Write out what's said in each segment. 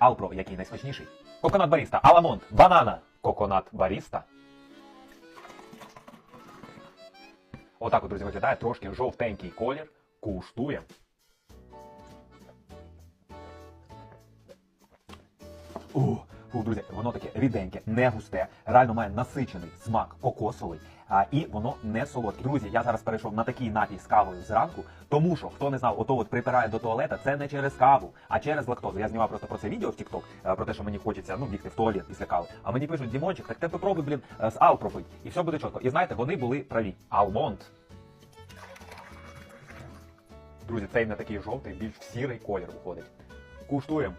Алпро, який найсмачніший. Коконат Баріста, Аламонт, банана, Коконат Баріста. Отак, от, друзі, виглядає трошки жовтенький колір. Куштуємо. О, друзі, воно таке ріденьке, не густе, реально має насичений смак кокосовий, а, і воно не солодке. Друзі, я зараз перейшов на такий напій з кавою зранку, тому що хто не знав, ото от припирає до туалета, це не через каву, а через лактозу. Я знімав просто про це відео в TikTok, е, про те, що мені хочеться ну бігти в туалет після кави. А мені пишуть, Дімончик, так ти попробуй, блін, е, з Ал пропить, і все буде чітко. І знаєте, вони були праві. Алмонд. Друзі, цей не такий жовтий, більш в сірий колір уходить. Куштуємо.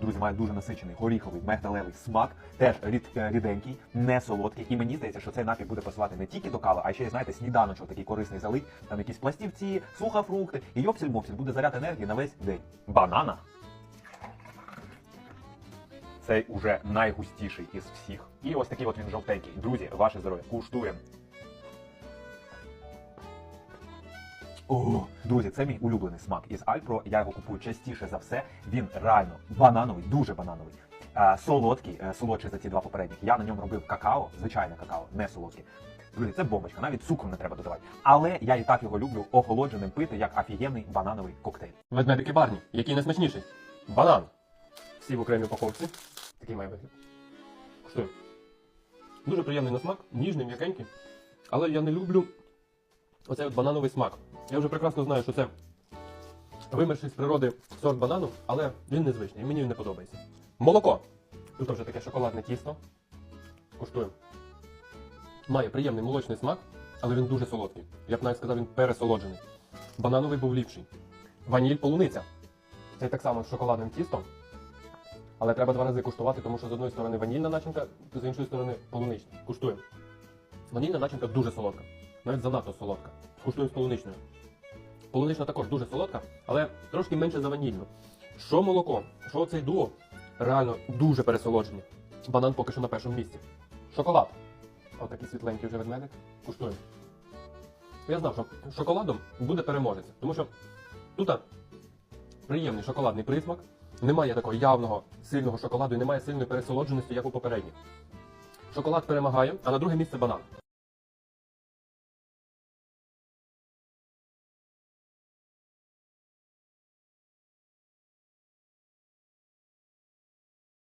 Друзі, має дуже насичений горіховий мигдалевий смак, теж рід, е, ріденький, не солодкий. І мені здається, що цей напій буде пасувати не тільки до кави, а ще знаєте, сніданочок такий корисний залить, там якісь пластівці, сухофрукти, і йопсіль-мопсіль буде заряд енергії на весь день. Банана. Цей уже найгустіший із всіх. І ось такий от він жовтенький. Друзі, ваше здоров'я. Куштуємо. О, друзі, це мій улюблений смак із Альпро. Я його купую частіше за все. Він реально банановий, дуже банановий. Е, солодкий, е, солодший за ці два попередніх. Я на ньому робив какао, звичайне какао, не солодке. Друзі, це бомбочка, навіть цукру не треба додавати. Але я і так його люблю охолодженим пити, як офігенний банановий коктейль. Ведмедики барні, який найсмачніший? Банан. Всі в окремій упаковці. Такий має вигляд. Куштую. Дуже приємний на смак, ніжний, м'якенький. Але я не люблю оцей от банановий смак. Я вже прекрасно знаю, що це вимерший з природи сорт банану, але він незвичний, мені він не подобається. Молоко. Тут вже таке шоколадне тісто. Куштуємо. Має приємний молочний смак, але він дуже солодкий. Я б навіть сказав, він пересолоджений. Банановий був ліпший. Ваніль полуниця. Це так само з шоколадним тістом. Але треба два рази куштувати, тому що з одної сторони ванільна начинка, з іншої сторони полунична. Куштуємо. Ванільна начинка дуже солодка. Навіть занадто солодка. Куштуємо з полуничною. Полунична також дуже солодка, але трошки менше за ванільну. Що молоко, що цей дуо, реально дуже пересолоджені. Банан поки що на першому місці. Шоколад. Отакий світленький вже ведмедик. Куштуємо. Я знав, що шоколадом буде переможець, тому що тут приємний шоколадний присмак, немає такого явного сильного шоколаду і немає сильної пересолодженості, як у попередніх. Шоколад перемагає, а на друге місце банан.